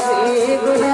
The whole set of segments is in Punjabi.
রাধে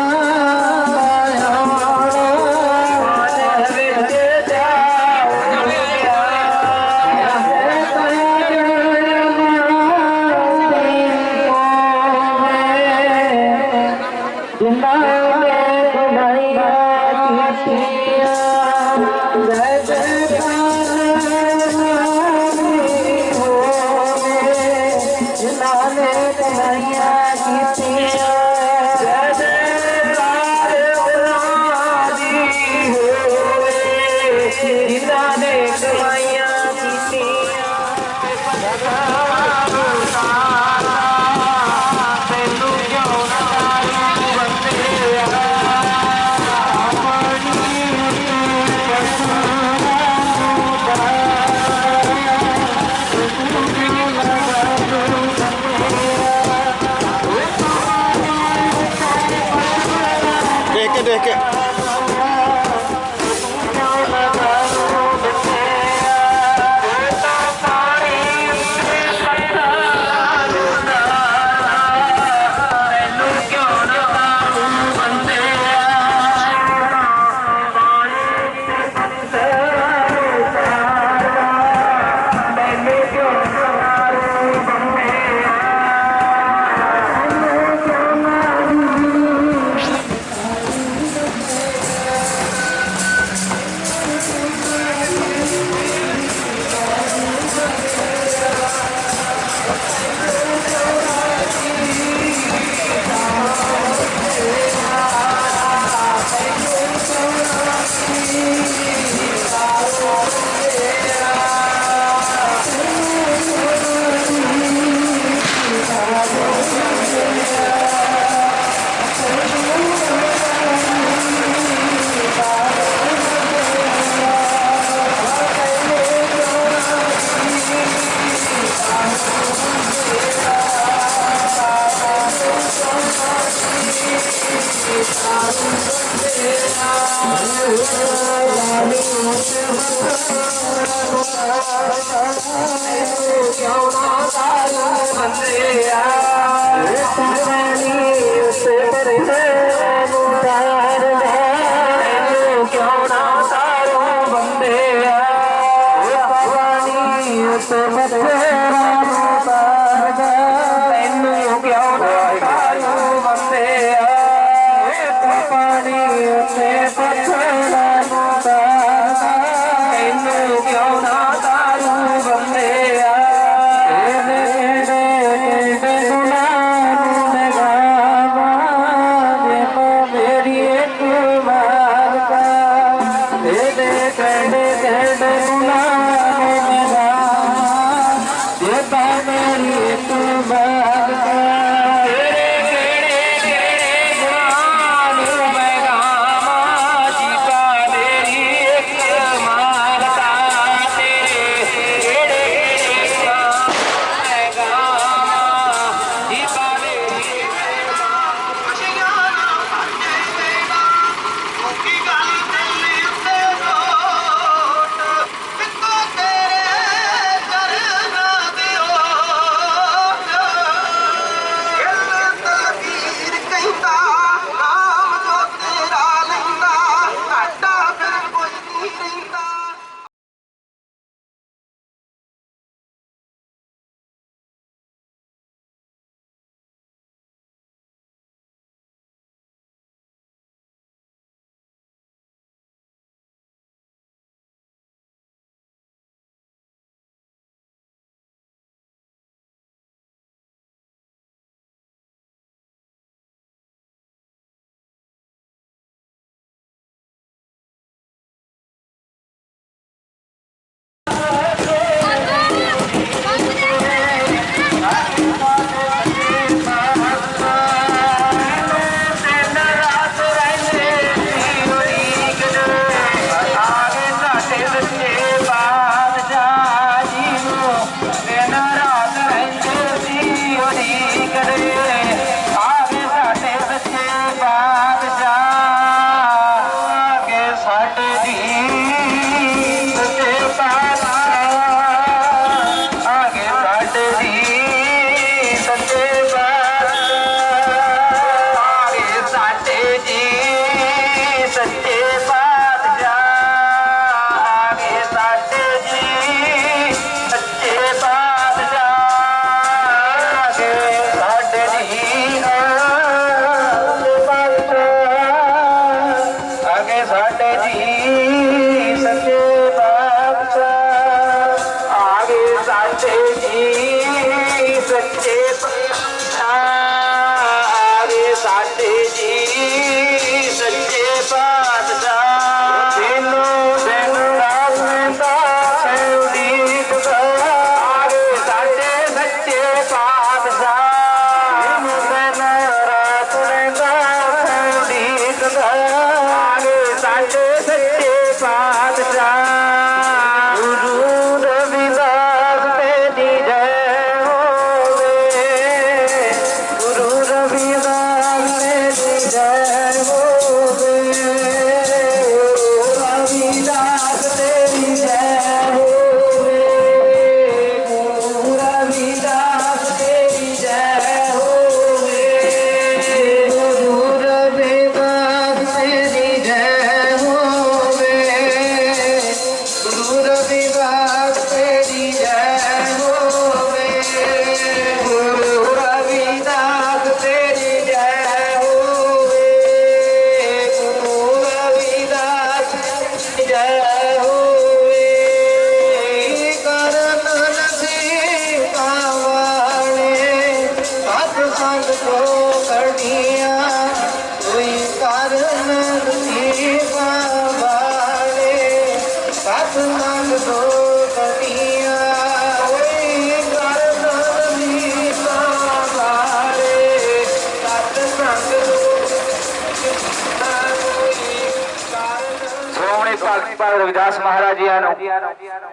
ਮਹਾਰਾਜ ਜੀਆਂ ਨੂੰ।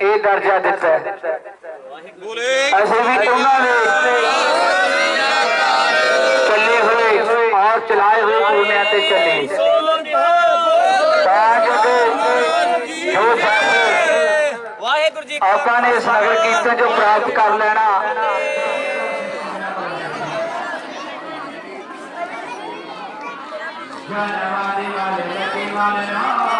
ਇਹ ਦਰਜਾ ਦਿੱਤਾ ਹੈ। ਅਸੀਂ ਵੀ ਉਹਨਾਂ ਦੇ ਚੱਲੇ ਹੋਏ ਔਰ ਚਲਾਏ ਹੋਏ ਗੁਰਮਿਆਂ ਤੇ ਚੱਲੇ। ਤਾਂ ਜੋ ਕਿ ਜੋ ਸਾਥੀ ਵਾਹਿਗੁਰੂ ਜੀ ਆਪਾਂ ਨੇ ਇਸ ਨਗਰ ਕੀਰਤਨ ਜੋ ਪ੍ਰਾਪਤ ਕਰ ਲੈਣਾ। ਉਹਦੇ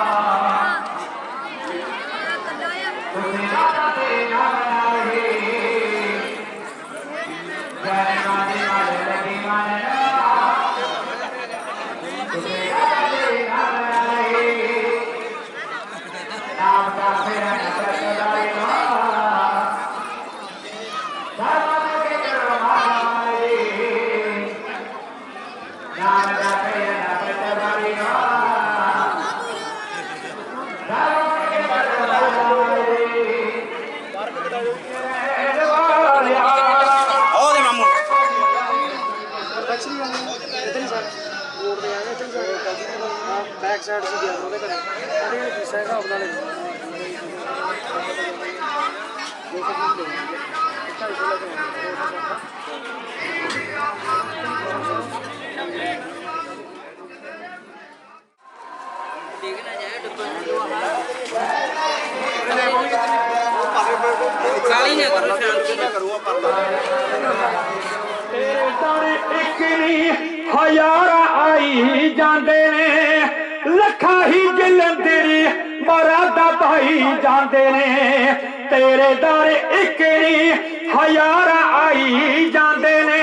ਇੱਕ ਨਹੀਂ, ਹਜ਼ਾਰਾਂ ਆਈ ਜਾਂਦੇ ਨੇ। ਲੱਖਾਂ ਹੀ ਜਲੰਧਰੀ ਮਰਾਦਾ ਭਾਈ ਜਾਂਦੇ ਨੇ। ਤੇਰੇ ਦਰ ਇੱਕ ਨਹੀਂ, ਹਜ਼ਾਰਾਂ ਆਈ ਜਾਂਦੇ ਨੇ।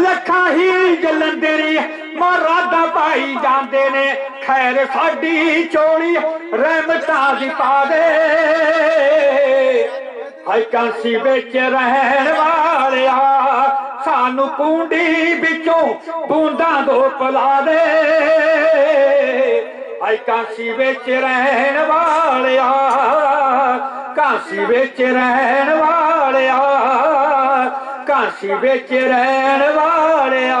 ਲੱਖਾਂ ਹੀ ਜਲੰਧਰੀ ਮਰਾਦਾ ਭਾਈ ਜਾਂਦੇ ਨੇ। ਖੈਰ ਸਾਡੀ ਚੋਲੀ ਰਹਿਮਤਾਂ ਦੀ ਪਾ ਦੇ ਹਾਈ ਕਾਂਸੀ ਵਿੱਚ ਰਹਿਣ ਵਾਲਿਆ, ਸਾਨੂੰ ਕੁੰਡੀ ਵਿੱਚੋਂ ਬੂੰਦਾਂ ਦੋ ਪਲਾ ਦੇ ਹਾਈ ਕਾਂਸੀ ਵਿੱਚ ਰਹਿਣ ਵਾਲਿਆ, ਕਾਂਸੀ ਵਿੱਚ ਰਹਿਣ ਵਾਲਿਆ, ਕਾਂਸੀ ਵਿੱਚ ਰਹਿਣ ਵਾਲਿਆ।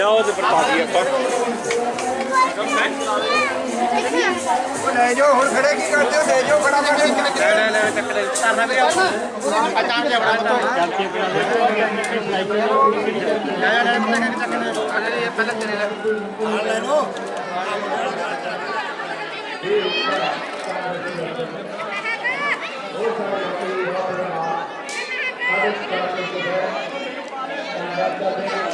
ਲਿਆਓ ਤੇ ਪਰਤਾ ਦੀ ਆਪਾਂ। ਲੈ ਜਾਓ ਹੁਣ ਖੜੇ ਕੀ ਕਰਦੇ ਹੋ? ਲੈ ਜਾਓ ਖੜਾ ਖੜੇ ਲੈ ਲੈ ਲੈ ਚੱਕ ਲੈ। ਕਰਨਾ ਵੀ ਅਚਾਰ ਜਿਹਾ ਬੜਾ ਚੱਲ ਕੇ ਪਿਆ ਲੈ ਲੈ ਲੈ ਚੱਕ ਲੈ ਅਗਲੇ ਪਹਿਲਾਂ ਤੇਰੇ ਲੈ ਇੱਟਾਂ ਦੀ ਥਾਂ ਸੀਸ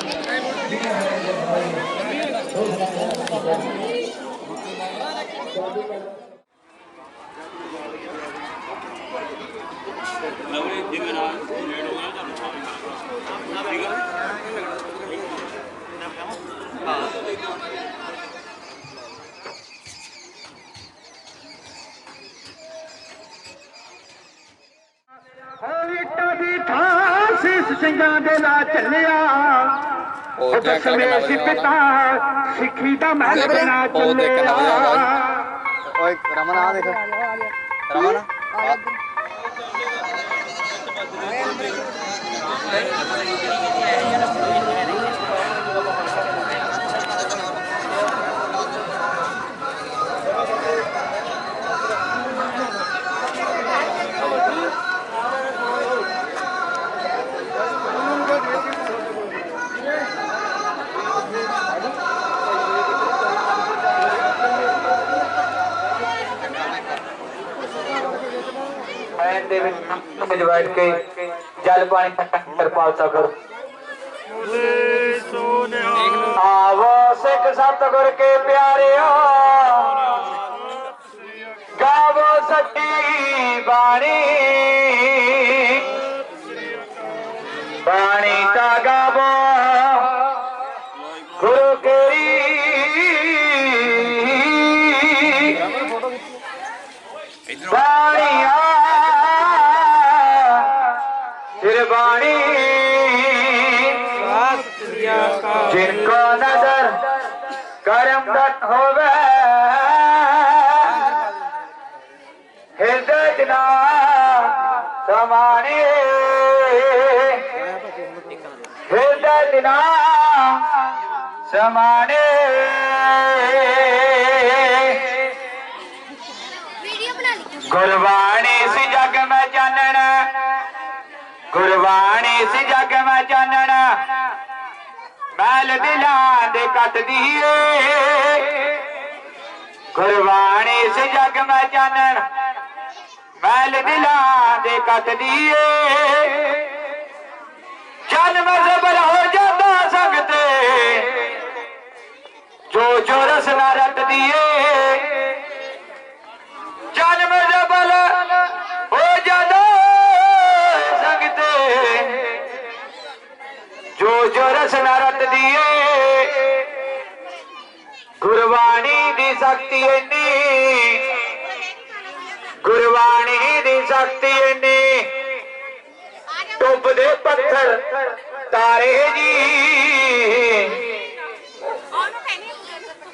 ਸਿੰਘਾਂ ਦੇ ਨਾਲ ਚੱਲਿਆ। ਉਹ ਦਸਵੇਂ ਪਿਤਾ ਸਿੱਖੀ ਦਾ ਮਹਿਲ ਬਣਾ ਚੱਲਿਆ। ਓਏ ਰਮਨ ਆ ਦੇਖ। ਰਮਨ। ਐਨ ਦੇ ਵਿੱਚ ਵਿੱਚ ਬੈਠ ਕੇ ਜਲ ਪਾਣੀ ਕਿਰਪਾਲਤਾ ਕਰੋ। ਆਵੋ ਸਿੱਖ ਸਤਿਗੁਰ ਕੇ ਪਿਆਰਿਓ। ਗਾਵੋ ਸੱਚੀ ਬਾਣੀ। ਬਾਣੀ बाणी। जिनको नज़र करम दत्त होवे हृदय जना हृदय दिना समाने। गुरबाणी सिजा ਗੁਰਬਾਣੀ ਸੀ ਜਗ ਮੈਂ ਚਾਨਣ। ਮੈਲ ਦਿਲਾਂ ਦੇ ਕੱਟਦੀ ਏ। ਗੁਰਬਾਣੀ ਸੀ ਜਗ ਮੈਂ ਚਾਨਣ ਮੈਲ ਦਿਲਾਂ ਦੇ ਕੱਟਦੀ ਏ। ਜਨਮ ਜ਼ਬਰ ਹੋ ਜਾਂਦਾ ਸੰਗਤੇ ਜੋ ਜੋ ਰਸਨਾ ਰੱਟਦੀ ਏ। ਜੋ ਜੋ ਰਸਨਾ ਗੁਰਬਾਣੀ ਦੀ ਸ਼ਕਤੀ ਇੰਨੀ। ਗੁਰਬਾਣੀ ਦੀ ਸ਼ਕਤੀ ਇੰਨੀ। ਆ ਜਾ ਪੱਥਰ ਤਾਰੇ ਜੀ।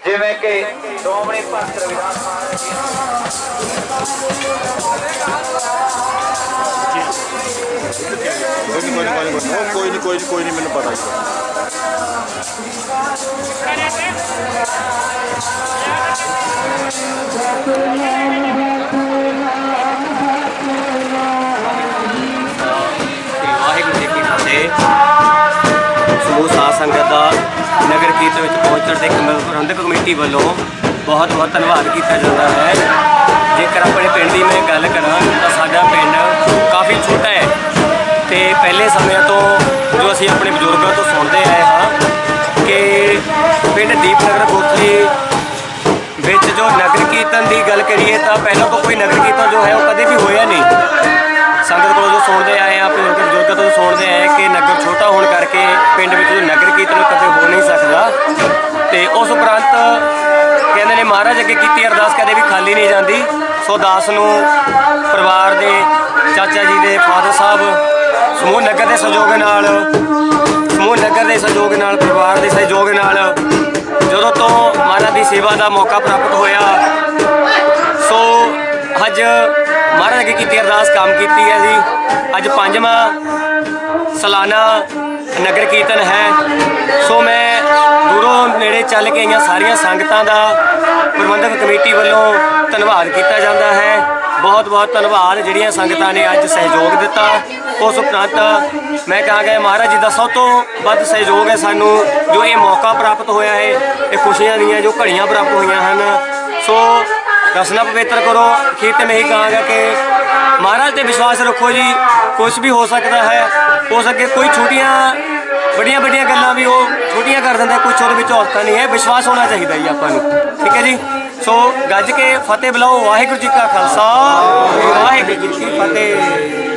ਜਿਵੇਂ ਕਿ ਦੋਮਣੀ ਪਾਤਰ ਵਿਧਾਨ ਮਹਾਰਾਜ ਜੀ ਕੋਈ ਨਹੀਂ ਕੋਈ ਨਹੀਂ ਕੋਈ ਨਹੀਂ ਕੋਈ ਨਹੀਂ ਮੈਨੂੰ ਪਤਾ ਵਾਹਿਗੁਰੂ ਜੀ ਕੀ ਫਤਿਹ। ਸਮੂਹ ਸਾਧ ਸੰਗਤ ਦਾ ਨਗਰ ਕੀਰਤਨ ਵਿੱਚ ਪਹੁੰਚਣ ਦੇ ਪ੍ਰਬੰਧਕ ਕਮੇਟੀ ਵੱਲੋਂ ਬਹੁਤ ਬਹੁਤ ਧੰਨਵਾਦ ਕੀਤਾ ਜਾਂਦਾ ਹੈ। ਜੇਕਰ ਆਪਣੇ ਪਿੰਡ ਦੀ ਮੈਂ ਗੱਲ ਕਰਾਂ ਤਾਂ ਸਾਡਾ ਪਿੰਡ ਕਾਫੀ ਛੋਟਾ ਹੈ ਤੇ ਪਹਿਲੇ ਸਮਿਆਂ ਤੋਂ ਜੋ ਅਸੀਂ ਆਪਣੇ ਬਜ਼ੁਰਗਾਂ ਤੋਂ ਸੁਣਦੇ ਆਏ ਹਾਂ ਕਿ ਪਿੰਡ ਦੀਪਨਗਰ ਕੋਠੀ ਵਿੱਚ ਜੋ ਨਗਰ ਕੀਰਤਨ ਦੀ ਗੱਲ ਕਰੀਏ ਤਾਂ ਪਹਿਲਾਂ ਤੋਂ ਕੋਈ ਨਗਰ ਕੀਰਤਨ ਜੋ ਹੈ ਉਹ ਕਦੇ ਵੀ ਹੋਇਆ ਨਹੀਂ। ਸੰਗਤ ਕੋਲੋਂ ਜੋ ਸੁਣਦੇ ਆਏ ਆ ਆਪਣੇ ਬਜ਼ੁਰਗ ਬਜ਼ੁਰਗਾਂ ਤੋਂ ਸੁਣਦੇ ਆਏ ਕਿ ਨਗਰ ਛੋਟਾ ਹੋਣ ਕਰਕੇ ਪਿੰਡ ਵਿੱਚ ਨਗਰ ਕੀਰਤਨ ਕਦੇ ਹੋ ਨਹੀਂ ਸਕਦਾ। ਤੇ ਉਸ ਉਪਰੰਤ ਕਹਿੰਦੇ ਨੇ, ਮਹਾਰਾਜ, ਅੱਗੇ ਕੀਤੀ ਅਰਦਾਸ ਕਦੇ ਵੀ ਖਾਲੀ ਨਹੀਂ ਜਾਂਦੀ। ਸੋ ਦਾਸ ਨੂੰ ਪਰਿਵਾਰ ਦੇ ਚਾਚਾ ਜੀ ਦੇ ਫਾਦਰ ਸਾਹਿਬ, ਸਮੂਹ ਨਗਰ ਦੇ ਸਹਿਯੋਗ ਨਾਲ, ਸਮੂਹ ਨਗਰ ਦੇ ਸਹਿਯੋਗ ਨਾਲ, ਪਰਿਵਾਰ ਦੇ ਸਹਿਯੋਗ ਨਾਲ ਜਦੋਂ ਤੋਂ ਮਹਾਰਾਜ ਦੀ ਸੇਵਾ ਦਾ ਮੌਕਾ ਪ੍ਰਾਪਤ ਹੋਇਆ ਅੱਜ ਮਹਾਰਾਜ ਅੱਗੇ ਕੀਤੀ ਅਰਦਾਸ, ਕੰਮ ਕੀਤੀ ਹੈ ਜੀ। ਅੱਜ ਪੰਜਵਾਂ ਸਾਲਾਨਾ ਨਗਰ ਕੀਰਤਨ ਹੈ। ਸੋ ਮੈਂ ਦੂਰੋਂ ਨੇੜੇ ਚੱਲ ਕੇ ਆਈਆਂ ਸਾਰੀਆਂ ਸੰਗਤਾਂ ਦਾ ਪ੍ਰਬੰਧਕ ਕਮੇਟੀ ਵੱਲੋਂ ਧੰਨਵਾਦ ਕੀਤਾ ਜਾਂਦਾ ਹੈ। ਬਹੁਤ ਬਹੁਤ ਧੰਨਵਾਦ ਜਿਹੜੀਆਂ ਸੰਗਤਾਂ ਨੇ ਅੱਜ ਸਹਿਯੋਗ ਦਿੱਤਾ। ਉਸ ਉਪਰੰਤ ਮੈਂ ਕਹਾਂਗਾ ਮਹਾਰਾਜ ਜੀ ਦਾ ਸਭ ਤੋਂ ਵੱਧ ਸਹਿਯੋਗ ਹੈ ਸਾਨੂੰ ਜੋ ਇਹ ਮੌਕਾ ਪ੍ਰਾਪਤ ਹੋਇਆ ਹੈ, ਇਹ ਖੁਸ਼ੀਆਂ ਦੀਆਂ ਜੋ ਘੜੀਆਂ ਪ੍ਰਾਪਤ ਹੋਈਆਂ ਹਨ। ਸੋ ਰਸਨਾ ਪਵਿੱਤਰ ਕਰੋ ਅਖੀਰ ਮੈਂ ਇਹੀ ਕਹਾਂਗਾ ਕਿ। ਮਹਾਰਾਜ ਤੇ ਵਿਸ਼ਵਾਸ ਰੱਖੋ ਜੀ ਕੁਝ ਵੀ ਹੋ ਸਕਦਾ ਹੈ, ਹੋ ਸਕੇ ਕੋਈ ਛੋਟੀਆਂ, ਵੱਡੀਆਂ ਵੱਡੀਆਂ ਗੱਲਾਂ ਵੀ ਉਹ ਛੋਟੀਆਂ ਕਰ ਦਿੰਦਾ ਕੁਝ ਉਹਦੇ ਵਿੱਚ ਔਖਾ ਨਹੀਂ ਹੈ, ਵਿਸ਼ਵਾਸ ਹੋਣਾ ਚਾਹੀਦਾ ਜੀ ਆਪਾਂ ਨੂੰ, ਠੀਕ ਹੈ ਜੀ? ਸੋ ਗੱਜ ਕੇ ਫਤਿਹ ਬੁਲਾਓ, ਵਾਹਿਗੁਰੂ ਜੀ ਕਾ ਖਾਲਸਾ, ਵਾਹਿਗੁਰੂ ਜੀ ਕੀ ਫਤਿਹ।